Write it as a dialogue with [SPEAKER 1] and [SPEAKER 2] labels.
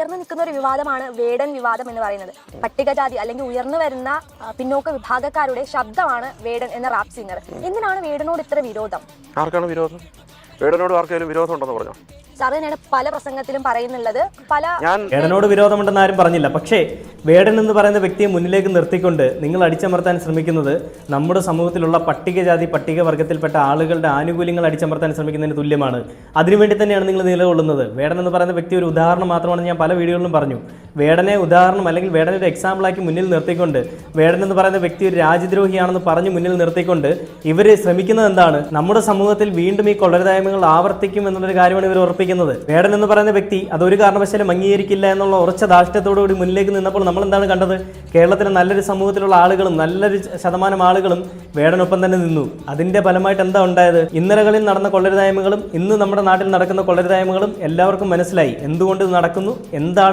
[SPEAKER 1] ഉയർന്നു നിൽക്കുന്ന ഒരു വിവാദമാണ് വേടൻ വിവാദം എന്ന് പറയുന്നത്. പട്ടികജാതി അല്ലെങ്കിൽ ഉയർന്നു വരുന്ന പിന്നോക്ക വിഭാഗക്കാരുടെ ശബ്ദമാണ് വേടൻ എന്ന റാപ്പ് സിംഗർ എന്തിനാണ് വേടനോട് ഇത്ര വിരോധം?
[SPEAKER 2] ആർക്കാണ് വിരോധം? വേടനോട് ആർക്കെങ്കിലും വിരോധം ഉണ്ടെന്ന് പറഞ്ഞോ?
[SPEAKER 1] സാർ തന്നെയാണ് പല പ്രസംഗത്തിലും പറയുന്നുള്ളത്. പല
[SPEAKER 2] ഞാൻ
[SPEAKER 3] വേടനോട് വിരോധമുണ്ടെന്ന് ആരും പറഞ്ഞില്ല. പക്ഷേ വേടൻ എന്ന് പറയുന്ന വ്യക്തിയെ മുന്നിലേക്ക് നിർത്തിക്കൊണ്ട് നിങ്ങൾ അടിച്ചമർത്താൻ ശ്രമിക്കുന്നത് നമ്മുടെ സമൂഹത്തിലുള്ള പട്ടികജാതി പട്ടികവർഗത്തിൽപ്പെട്ട ആളുകളുടെ ആനുകൂല്യങ്ങൾ അടിച്ചമർത്താൻ ശ്രമിക്കുന്നതിന് തുല്യമാണ്. അതിനുവേണ്ടി തന്നെയാണ് നിങ്ങൾ നിലകൊള്ളുന്നത്. വേടൻ എന്ന് പറയുന്ന വ്യക്തി ഒരു ഉദാഹരണം മാത്രമാണ് ഞാൻ പല വീഡിയോകളിലും പറഞ്ഞു. വേടനെ ഉദാഹരണം അല്ലെങ്കിൽ വേടനെ ഒരു എക്സാമ്പിളാക്കി മുന്നിൽ നിർത്തിക്കൊണ്ട് വേടൻ എന്ന് പറയുന്ന വ്യക്തി ഒരു രാജ്യദ്രോഹിയാണെന്ന് പറഞ്ഞ് മുന്നിൽ നിർത്തിക്കൊണ്ട് ഇവർ ശ്രമിക്കുന്നത് എന്താണ്? നമ്മുടെ സമൂഹത്തിൽ വീണ്ടും ഈ കൊള്ളരുതായ്മകൾ ആവർത്തിക്കും എന്നുള്ളൊരു കാര്യമാണ് ഇവർ ഉറപ്പിക്കുന്നത്. വേടൻ എന്ന് പറയുന്ന വ്യക്തി അതൊരു കാരണവശാലും അംഗീകരിക്കില്ല എന്നുള്ള ഉറച്ച ധാർഷ്ട്യത്തോടുകൂടി മുന്നിലേക്ക് നിന്നപ്പോൾ നമ്മൾ എന്താണ് കണ്ടത്? കേരളത്തിലെ നല്ലൊരു സമൂഹത്തിലുള്ള ആളുകളും നല്ലൊരു ശതമാനം ആളുകളും വേടനൊപ്പം തന്നെ നിന്നു. അതിന്റെ ഫലമായിട്ട് എന്താ ഉണ്ടായത്? ഇന്നലകളിൽ നടന്ന കൊള്ളരുതായ്മകളും ഇന്ന് നമ്മുടെ നാട്ടിൽ നടക്കുന്ന കൊള്ളരുതായ്മകളും എല്ലാവർക്കും മനസ്സിലായി. എന്തുകൊണ്ട് നടക്കുന്നു? എന്താണ്